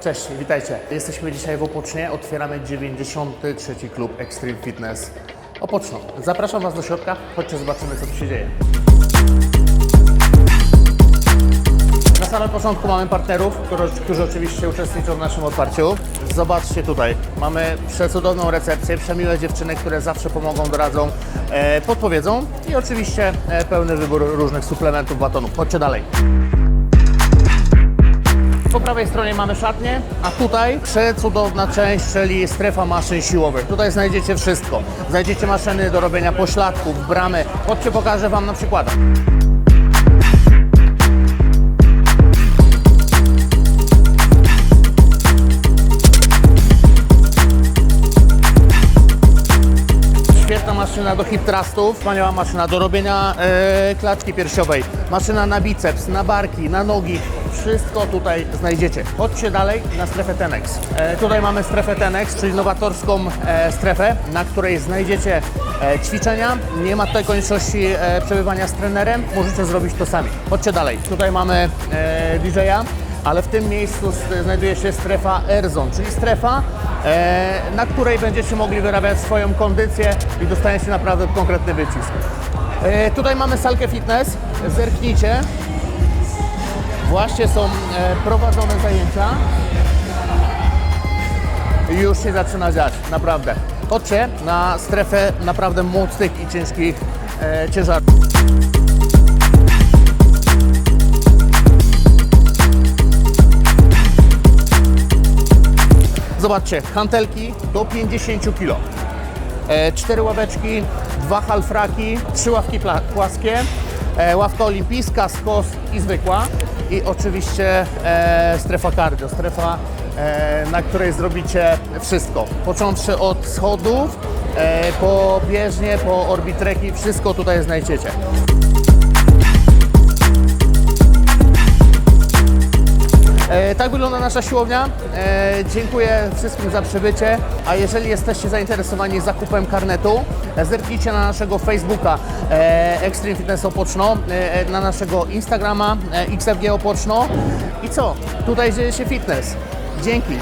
Cześć, witajcie. Jesteśmy dzisiaj w Opocznie, otwieramy 93. klub Extreme Fitness Opoczno. Zapraszam Was do środka, chodźcie zobaczymy co tu się dzieje. Na samym początku mamy partnerów, którzy, oczywiście uczestniczą w naszym otwarciu. Zobaczcie tutaj, mamy przecudowną recepcję, przemiłe dziewczyny, które zawsze pomogą, doradzą, e, podpowiedzą i oczywiście e, pełny wybór różnych suplementów, batonów. Chodźcie dalej. Po prawej stronie mamy szatnię, a tutaj przecudowna część, czyli strefa maszyn siłowych. Tutaj znajdziecie wszystko. Znajdziecie maszyny do robienia pośladków, bramy. Chodźcie, pokażę Wam na przykładach. Maszyna do hip thrustów, wspaniała maszyna do robienia e, klaczki piersiowej, maszyna na biceps, na barki, na nogi, wszystko tutaj znajdziecie. Chodźcie dalej na strefę Tenex. E, tutaj mamy strefę Tenex, czyli nowatorską e, strefę, na której znajdziecie e, ćwiczenia. Nie ma tutaj konieczności e, przebywania z trenerem, możecie zrobić to sami. Chodźcie dalej. Tutaj mamy e, DJ-a ale w tym miejscu znajduje się strefa Airzone, czyli strefa, e, na której będziecie mogli wyrabiać swoją kondycję i dostaniecie naprawdę konkretny wycisk. E, tutaj mamy salkę fitness, zerknijcie. Właśnie są e, prowadzone zajęcia. I Już się zaczyna dziać, naprawdę. Chodźcie na strefę naprawdę mocnych i ciężkich ciężarów. Zobaczcie, hantelki do 50 kg. E, cztery ławeczki, dwa halfraki, trzy ławki płaskie, e, ławka olimpijska, skos i zwykła i oczywiście e, strefa cardio, strefa, na której zrobicie wszystko. Począwszy od schodów, po bieżnie, po orbitreki, wszystko tutaj znajdziecie. E, tak wygląda nasza siłownia. E, dziękuję wszystkim za przybycie. A jeżeli jesteście zainteresowani zakupem karnetu, zerknijcie na naszego Facebooka e, Extreme Fitness Opoczno, e, na naszego Instagrama e, XFG Opoczno. I co? Tutaj dzieje się fitness. Dzięki.